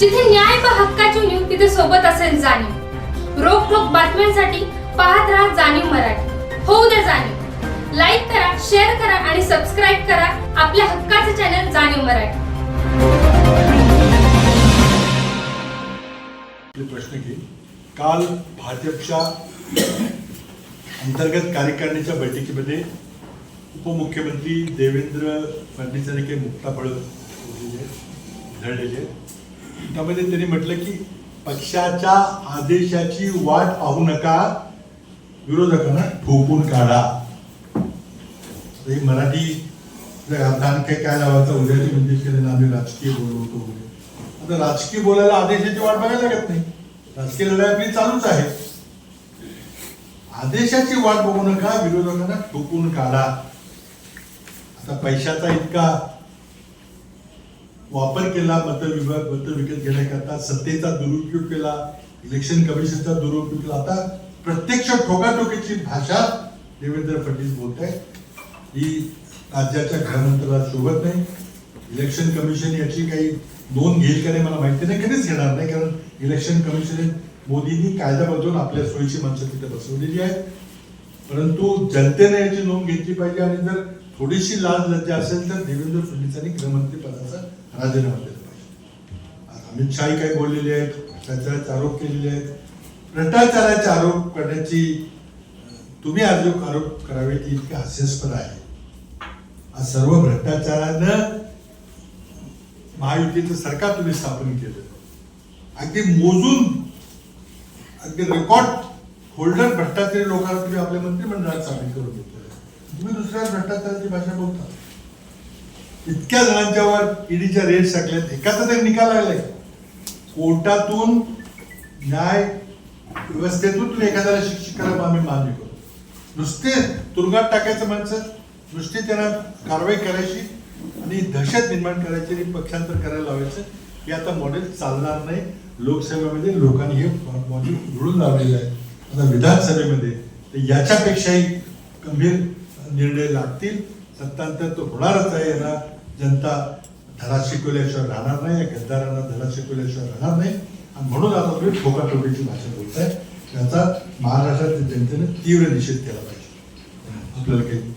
जिथे न्याय पा हक्काची नीव तिथे सोबत असेल जाणीव. रोखोक बातम्यांसाठी पाहत राहा जाणीव मराठी. होऊ द्या जाणीव. लाईक करा शेअर करा आणि सबस्क्राईब करा आपल्या हक्काचे चॅनल जाणीव मराठी. प्रश्न घे काल भाजपच्या अंतर्गत कार्यकारिणीच्या बैठकीमध्ये उपमुख्यमंत्री देवेंद्र फडणवीस यांनी काही मुक्ताफळ फोडलेली आहेत, आहेत. त्यामध्ये त्यांनी म्हटलं की पक्षाच्या आदेशाची वाट पाहू नका विरोधकांना ठोकून काढा. मराठी जर काय काय लावायचं उद्याचे म्हणजे आम्ही राजकीय बोलवतो वगैरे आता राजकीय बोलायला आदेशाची वाट बघायला लागत नाही. राजकीय लढाई आपली चालूच आहे. आदेशाची वाट बघू नका विरोधकांना ठोकून काढा. आता पैशाचा इतका वापर केला मत विभाग मत विकत घेण्याकरता सत्तेचा दुरुपयोग केला इलेक्शन कमिशनचा दुरुपयोग केला. आता प्रत्यक्ष ठोकाठोकीची भाषा देवेंद्र फडणवीस बोलत आहे ही राज्याच्या गृहमंत्र्याला शोभत नाही. इलेक्शन कमिशन याची काही नोंद घेईल का नाही मला माहिती नाही. कधीच घेणार नाही कारण इलेक्शन कमिशन मोदींनी कायदा बदलून आपल्या सोयीची माणसं तिथे बसवलेली आहेत. परंतु जनतेने याची नोंद घेतली पाहिजे. आणि जर थोडीशी लाज लज्जा असेल तर देवेंद्र फडणवीसांनी गृहमंत्री पदाचा राजीनामा दिला पाहिजे अमित शाही काही बोललेले आहेत भ्रष्टाचाराचे आरोप केलेले आहेत. भ्रष्टाचाराचे आरोप करण्याची तुम्ही आरोप आरोप करावे ती इतके हास्यास्पद आहे. आज सर्व भ्रष्टाचारानं महायुतीचं सरकार तुम्ही स्थापन केलं. अगदी मोजून अगदी रेकॉर्ड होल्डर भ्रष्टाचारी लोकांना तुम्ही आपल्या मंत्रिमंडळात सामील करून घेतलं तुम्ही दुसऱ्या भ्रष्टाचाराची भाषा बोलता. इतक्या जणांच्यावर ईडीच्या रेट टाकल्यात एकाचा तरी निकाल आलाय कोर्टातून न्याय व्यवस्थेतून एखाद्याला शिक्षित करायला आम्ही मान्य करू. नुसते तुरुंगात टाकायचं माणसं नुसती त्यांना कारवाई करायची आणि दहशत निर्माण करायची आणि पक्षांतर करायला लावायचं हे आता मॉडेल चालणार नाही. लोकसभेमध्ये लोकांनी हे मॉडेल घडून लावलेलं आहे. आता विधानसभेमध्ये तर याच्यापेक्षाही गंभीर निर्णय लागतील. सत्तांतर तो होणारच आहे यांना जनता धडा शिकवल्याशिवाय राहणार नाही या गद्दारांना धडा शिकवल्याशिवाय राहणार नाही. आणि म्हणून आता तुम्ही ठोकाठोकीची भाषा बोलताय. त्याचा महाराष्ट्रातील जनतेने तीव्र निषेध केला पाहिजे. आपल्याला काही